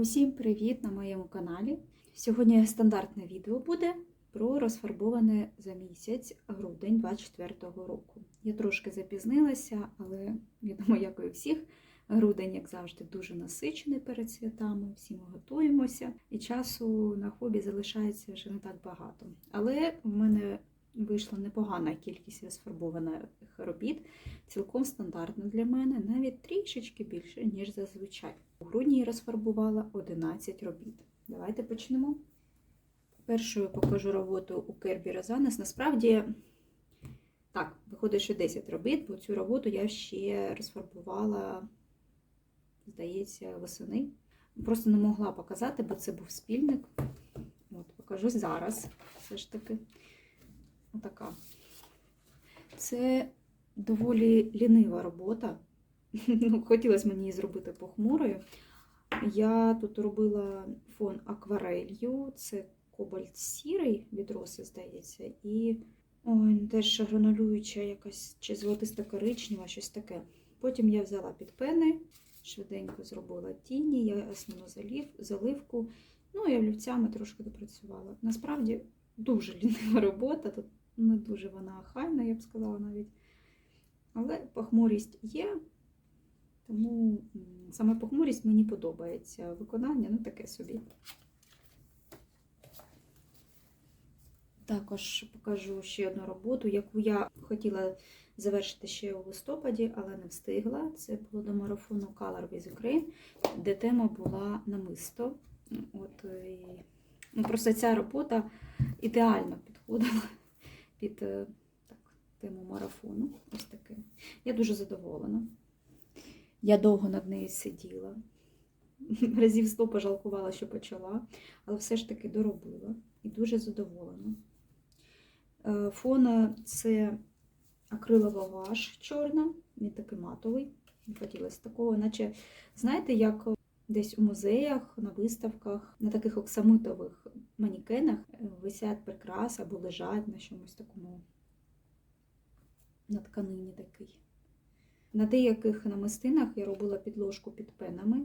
Усім привіт на моєму каналі. Сьогодні стандартне відео буде про розфарбоване за місяць грудень 24-го року. Я трошки запізнилася, але відомо, як і у всіх, грудень, як завжди, дуже насичений перед святами. Всі ми готуємося, і часу на хобі залишається вже не так багато. Але в мене вийшла непогана кількість розфарбованих робіт, цілком стандартна для мене, навіть трішечки більше, ніж зазвичай. У грудні я розфарбувала 11 робіт. Давайте почнемо. Першою покажу роботу у Кербі Розанес. Насправді, так, виходить, що 10 робіт, бо цю роботу я ще розфарбувала, здається, восени. Просто не могла показати, бо це був спільник. От, Покажу зараз, все ж таки. Отака. Це доволі лінива робота. Ну, Хотілося мені її зробити похмурою. Я тут робила фон акварелью, це кобальт сірий від роси, здається, і ой, теж гранулююча якась чи золотиста коричнева, щось таке. Потім я взяла під пени, швиденько зробила тіні, я основну залив, заливку, ну і олівцями трошки допрацювала. Насправді дуже лінива робота, тут не дуже вона хайна, я б сказала навіть. Але похмурість є. Тому саме похмурість мені подобається. Виконання, ну таке собі. Також покажу ще одну роботу, яку я хотіла завершити ще у листопаді, але не встигла. Це було до марафону Color with Ukraine, де тема була намисто. От, і... ну, Просто ця робота ідеально підходила під так, тему марафону. Ось таке. Я дуже задоволена. Я довго над нею сиділа. Разів сто пожалкувала, що почала, але все ж таки доробила і дуже задоволена. Фон це акрилова ваш чорна, він такий матовий. Не хотілося такого, наче, знаєте, як десь у музеях, на виставках, на таких оксамитових манікенах висять прикраси або лежать на чомусь такому, на тканині такий. На деяких намистинах я робила підложку під пенами,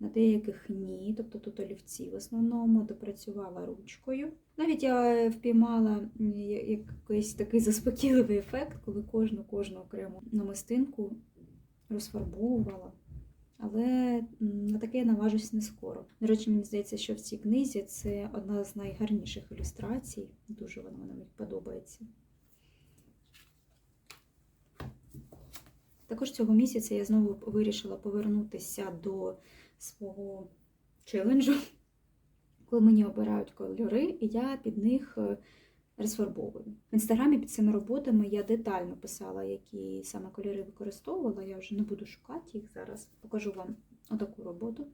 на деяких ні, тобто тут олівці в основному допрацювала ручкою. Навіть я впіймала якийсь такий заспокійливий ефект, коли кожну кожну окрему намистинку розфарбовувала. Але на таке я наважусь не скоро. До речі, мені здається, що в цій книзі це одна з найгарніших ілюстрацій. Дуже вона мені подобається. Також цього місяця я знову вирішила повернутися до свого челенджу, коли мені обирають кольори, і я під них розфарбовую. В інстаграмі під цими роботами я детально писала, які саме кольори використовувала. Я вже не буду шукати їх зараз. Покажу вам отаку роботу.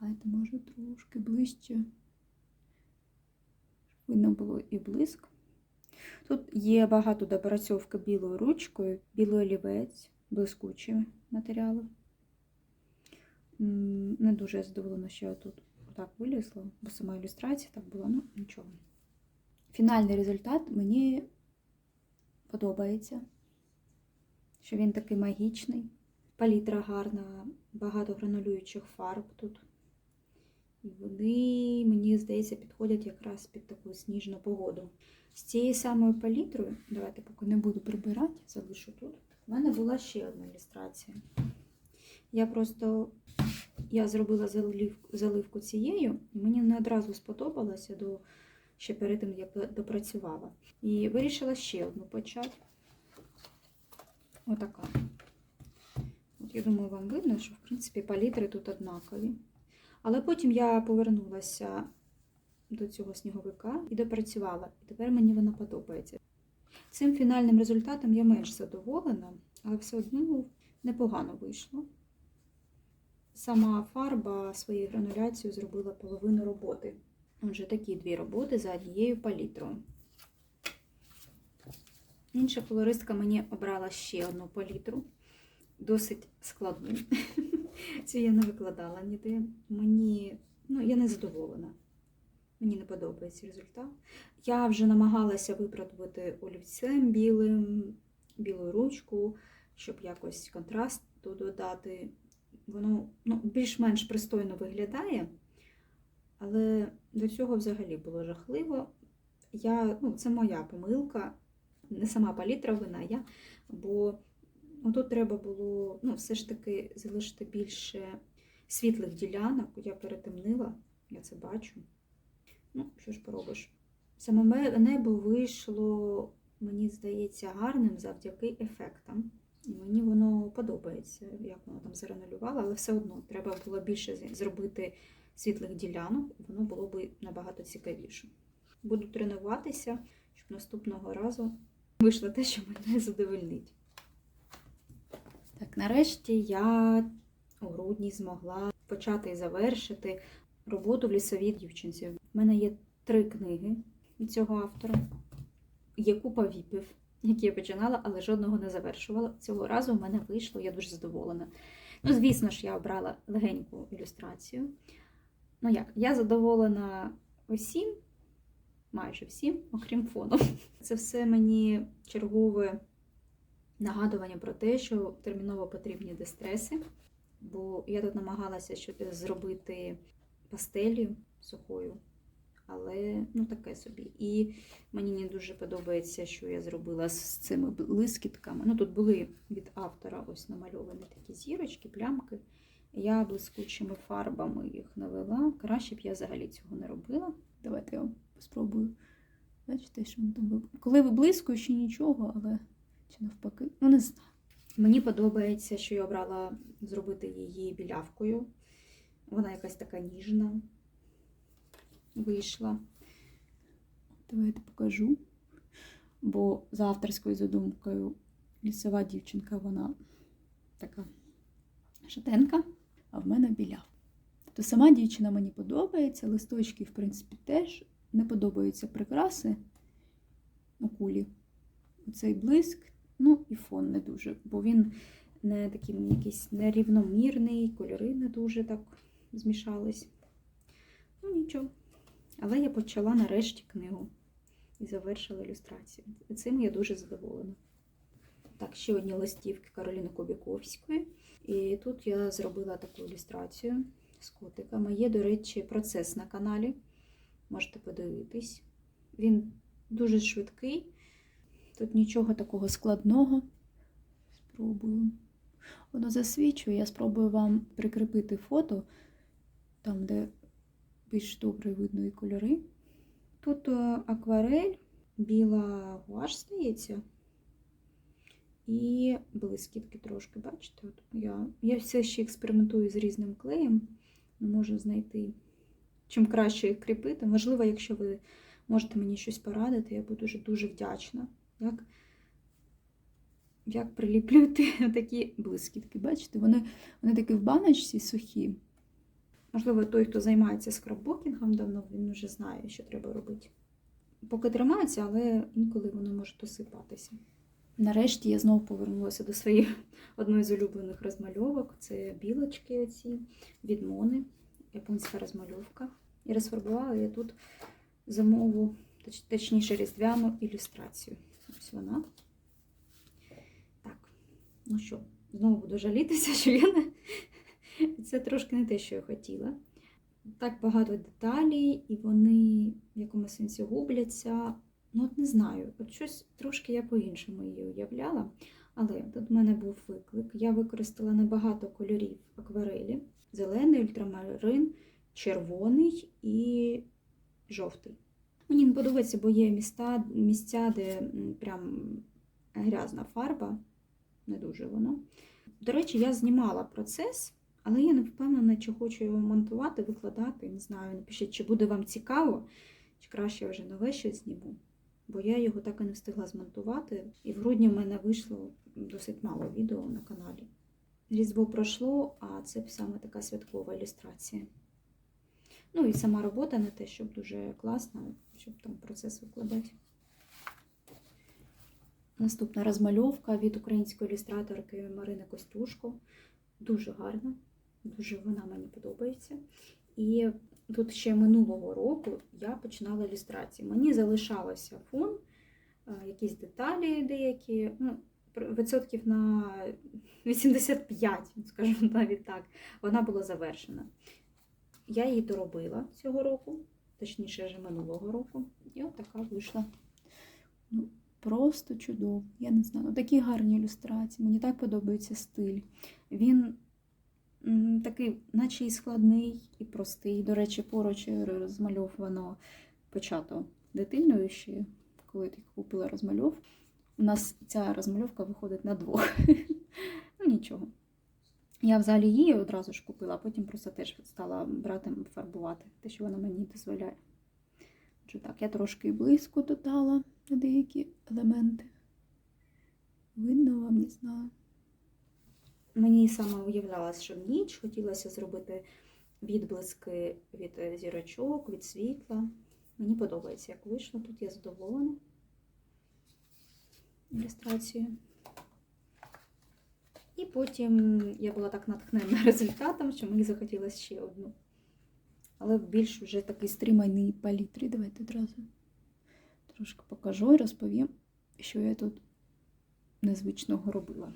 Давайте, може, трошки ближче. Видно було і блиск. Тут є багато допрацьовки білою ручкою, білий олівець, блискучі матеріали. Не дуже задоволена, що я тут так вилізла, бо сама ілюстрація так була, ну нічого. Фінальний результат мені подобається, що він такий магічний, палітра гарна, багато гранулюючих фарб тут. І вони, мені здається, підходять якраз під таку сніжну погоду. З цією самою палітрою, давайте поки не буду прибирати, залишу тут. У мене була ще одна ілюстрація. Я просто я зробила заливку, заливку цією, і мені не одразу сподобалося до, ще перед тим, як допрацювала. І вирішила ще одну почати. Отака. От я думаю, вам видно, що в принципі палітри тут однакові. Але потім я повернулася до цього сніговика і допрацювала. І тепер мені вона подобається. Цим фінальним результатом я менш задоволена, але все одно непогано вийшло. Сама фарба своєю грануляцією зробила половину роботи. Отже, такі дві роботи за однією палітрою. Інша колористка мені обрала ще одну палітру, досить складну. Цю я не викладала ніде. Мені, ну, я не задоволена. Мені не подобається результат. Я вже намагалася виправдувати олівцем білим, білу ручку, щоб якось контраст додати. воно ну, більш-менш пристойно виглядає, але до цього взагалі було жахливо. Я, ну, це моя помилка, не сама палітра вина, я, бо тут треба було ну, все ж таки залишити більше світлих ділянок. Я перетемнила, я це бачу. Ну, що ж поробиш? Саме небо вийшло, мені здається, гарним завдяки ефектам. І мені воно подобається, як воно там загранулювало, але все одно треба було більше зробити світлих ділянок, і воно було б набагато цікавіше. Буду тренуватися, щоб наступного разу вийшло те, що мене задовольнить. Так, нарешті я у грудні змогла почати і завершити роботу в лісовій дівчинці. У мене є три книги від цього автора. Є купа віпів, які я починала, але жодного не завершувала. Цього разу в мене вийшло, я дуже задоволена. Ну, звісно ж, я обрала легеньку ілюстрацію. Ну як, я задоволена усім, майже всім, окрім фону. Це все мені чергове нагадування про те, що терміново потрібні дистреси, бо я тут намагалася зробити пастелі сухою, але ну таке собі. І мені не дуже подобається, що я зробила з цими блискітками. Ну тут були від автора ось намальовані такі зірочки, плямки. Я блискучими фарбами їх навела. Краще б я взагалі цього не робила. Давайте я спробую. Бачите, що там Коли виблискує, ще нічого, але чи навпаки, ну не знаю. Мені подобається, що я обрала зробити її білявкою. Вона якась така ніжна вийшла. Давайте покажу. Бо за авторською задумкою лісова дівчинка, вона така шатенка, а в мене біля. Тобто сама дівчина мені подобається, листочки, в принципі, теж не подобаються прикраси у кулі. Оцей блиск, ну і фон не дуже, бо він не такий якийсь нерівномірний, кольори не дуже так змішались. Ну, нічого. Але я почала нарешті книгу і завершила ілюстрацію. І цим я дуже задоволена. Так, ще одні листівки Кароліни Кобяковської. І тут я зробила таку ілюстрацію з котиками. Є, до речі, процес на каналі. Можете подивитись. Він дуже швидкий. Тут нічого такого складного. Спробую. Воно засвічує. Я спробую вам прикріпити фото, там, де більш добре видно і кольори. Тут е, акварель, біла гуаш, здається. І блискітки трошки, бачите? От я, я все ще експериментую з різним клеєм, не можу знайти, чим краще їх кріпити. Можливо, якщо ви можете мені щось порадити, я буду дуже, дуже вдячна. Як, як приліплювати такі блискітки. Бачите, вони, вони такі в баночці сухі. Можливо, той, хто займається скраббукінгом давно, він вже знає, що треба робити. Поки тримається, але інколи воно може досипатися. Нарешті я знову повернулася до своїх одної з улюблених розмальовок. Це білочки оці від Мони, японська розмальовка. І розфарбувала я тут зимову, точ- точніше різдвяну ілюстрацію. Ось вона. Так, ну що, знову буду жалітися, що я не. Це трошки не те, що я хотіла. Так багато деталей, і вони в якомусь сенсі губляться. Ну, от не знаю, от щось трошки я по-іншому її уявляла. Але тут в мене був виклик. Я використала небагато кольорів акварелі: зелений, ультрамарин, червоний і жовтий. Мені не подобається, бо є міста, місця, де прям грязна фарба, не дуже воно. До речі, я знімала процес, але я не впевнена, чи хочу його монтувати, викладати. Не знаю, напишіть, чи буде вам цікаво, чи краще я вже нове щось зніму. Бо я його так і не встигла змонтувати. І в грудні в мене вийшло досить мало відео на каналі. Різдво пройшло, а це саме така святкова ілюстрація. Ну і сама робота не те, щоб дуже класна, щоб там процес викладати. Наступна розмальовка від української ілюстраторки Марини Костюшко. Дуже гарна, дуже вона мені подобається. І тут ще минулого року я починала ілюстрації. Мені залишалося фон, е, якісь деталі деякі. Ну, відсотків на 85, скажімо навіть так, вона була завершена. Я її доробила цього року, точніше вже минулого року. І от така вийшла. Ну, просто чудово. Я не знаю. Ну, такі гарні ілюстрації. Мені так подобається стиль. Він такий, наче і складний, і простий. До речі, поруч розмальовано почато дитиною ще, коли ти купила розмальовку. У нас ця розмальовка виходить на двох. ну нічого. Я взагалі її одразу ж купила, а потім просто теж стала брати фарбувати, те, що вона мені дозволяє. Отже, так, я трошки близько додала на деякі елементи. Видно вам, не знаю. Мені саме уявлялося, що в ніч хотілося зробити відблиски від е, зірочок, від світла. Мені подобається, як вийшло. Тут я задоволена ілюстрацією. І потім я була так натхнена результатом, що мені захотілося ще одну. Але більш вже такий стриманий палітрі. Давайте одразу трошки покажу і розповім, що я тут незвичного робила.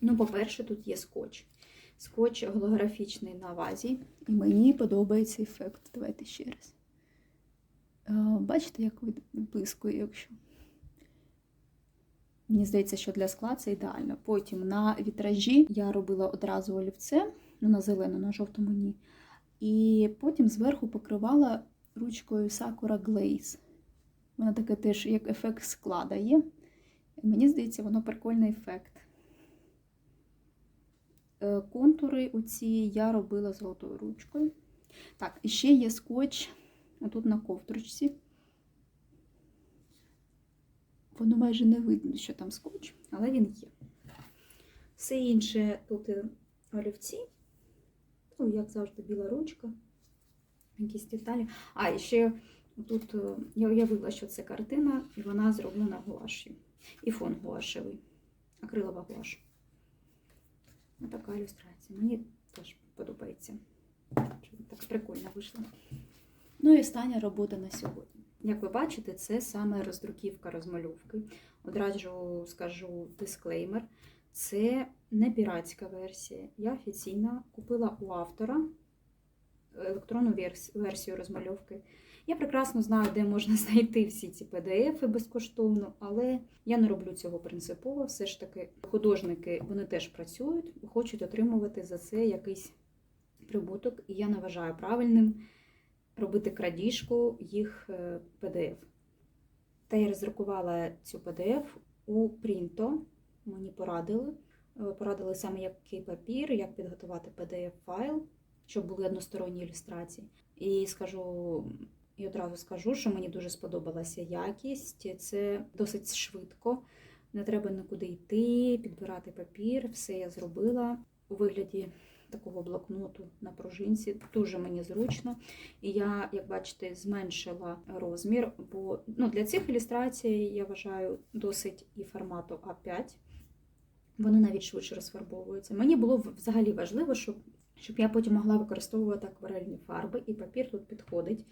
Ну, по-перше, тут є скотч. Скотч голографічний на вазі, і мені подобається ефект. Давайте ще раз. Бачите, як блискує, якщо. Мені здається, що для скла це ідеально. Потім на вітражі я робила одразу олівце, ну на зелену, на жовтому ні. І потім зверху покривала ручкою Sakura Glaze. Вона таке теж як ефект скла дає. Мені здається, воно прикольний ефект. Е, Контури оці я робила золотою ручкою. Так, і ще є скотч отут на ковдручці. Воно майже не видно, що там скотч, але він є. Все інше тут е, олівці. Ну, як завжди, біла ручка, якісь деталі. А, і ще тут е, я уявила, що це картина, і вона зроблена гуашю. І фон гуашевий, акрилова гуаш. Ось така ілюстрація. Мені теж подобається. Так прикольно вийшло. Ну і остання робота на сьогодні. Як ви бачите, це саме роздруківка розмальовки. Одразу скажу дисклеймер. Це не піратська версія. Я офіційно купила у автора електронну версію розмальовки. Я прекрасно знаю, де можна знайти всі ці PDF безкоштовно, але я не роблю цього принципово. Все ж таки, художники вони теж працюють, хочуть отримувати за це якийсь прибуток, і я не вважаю правильним робити крадіжку їх е, PDF. Та я роздрукувала цю PDF у Printo. Мені порадили. Е, Порадили саме який папір, як підготувати PDF-файл, щоб були односторонні ілюстрації. І скажу, і одразу скажу, що мені дуже сподобалася якість. Це досить швидко. Не треба нікуди йти, підбирати папір. Все я зробила у вигляді такого блокноту на пружинці. Дуже мені зручно. І я, як бачите, зменшила розмір, бо ну, для цих ілюстрацій я вважаю досить і формату А5. Вони навіть швидше розфарбовуються. Мені було взагалі важливо, щоб, щоб я потім могла використовувати акварельні фарби, і папір тут підходить.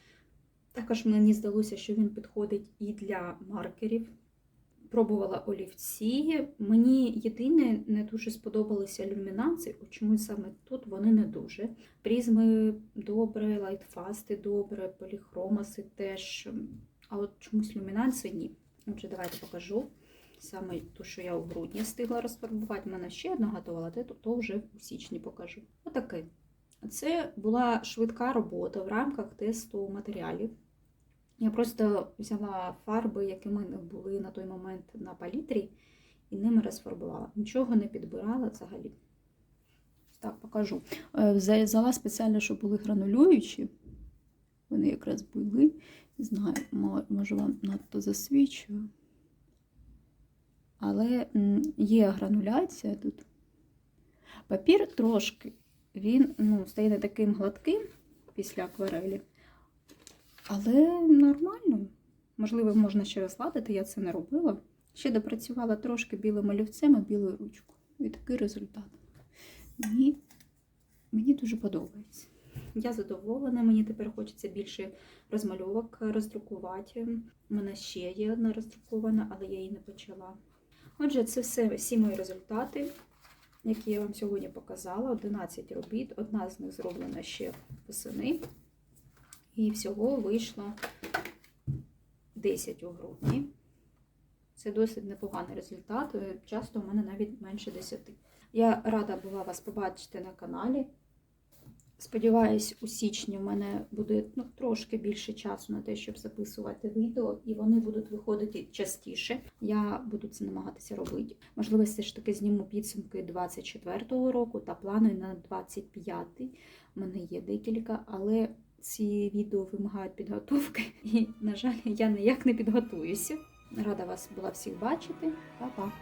Також мені здалося, що він підходить і для маркерів. Пробувала олівці. Мені єдине не дуже сподобалися люмінанси, от чомусь саме тут вони не дуже. Призми добре, лайтфасти добре, поліхромаси теж. А от чомусь люмінанси ні. Отже, давайте покажу. Саме ту, що я у грудні встигла розфарбувати. У мене ще одна готова, то, то вже у січні покажу. Отаке. Це була швидка робота в рамках тесту матеріалів. Я просто взяла фарби, які мене були на той момент на палітрі, і ними розфарбувала. Нічого не підбирала взагалі. Так, покажу. Е, Взяла спеціально, щоб були гранулюючі. Вони якраз були. Не знаю, може вам надто засвічую. Але є грануляція тут. Папір трошки, він ну, стає не таким гладким після акварелі. Але нормально. Можливо, можна ще розгладити, я це не робила. Ще допрацювала трошки білим олівцем і білою ручкою. І такий результат. Мені, мені дуже подобається. Я задоволена, мені тепер хочеться більше розмальовок роздрукувати. У мене ще є одна роздрукована, але я її не почала. Отже, це все всі мої результати, які я вам сьогодні показала. 11 робіт, одна з них зроблена ще восени. І всього вийшло 10 у грудні. Це досить непоганий результат. е, Часто у мене навіть менше 10. Я рада була вас побачити на каналі. Сподіваюсь, у січні в мене буде ну, трошки більше часу на те, щоб записувати відео, і вони будуть виходити частіше. Я буду це намагатися робити. Можливо, все ж таки зніму підсумки 24-го року та плани на 25-й. У мене є декілька, але ці відео вимагають підготовки, і, на жаль, я ніяк не підготуюся. Рада вас була всіх бачити. Па-па!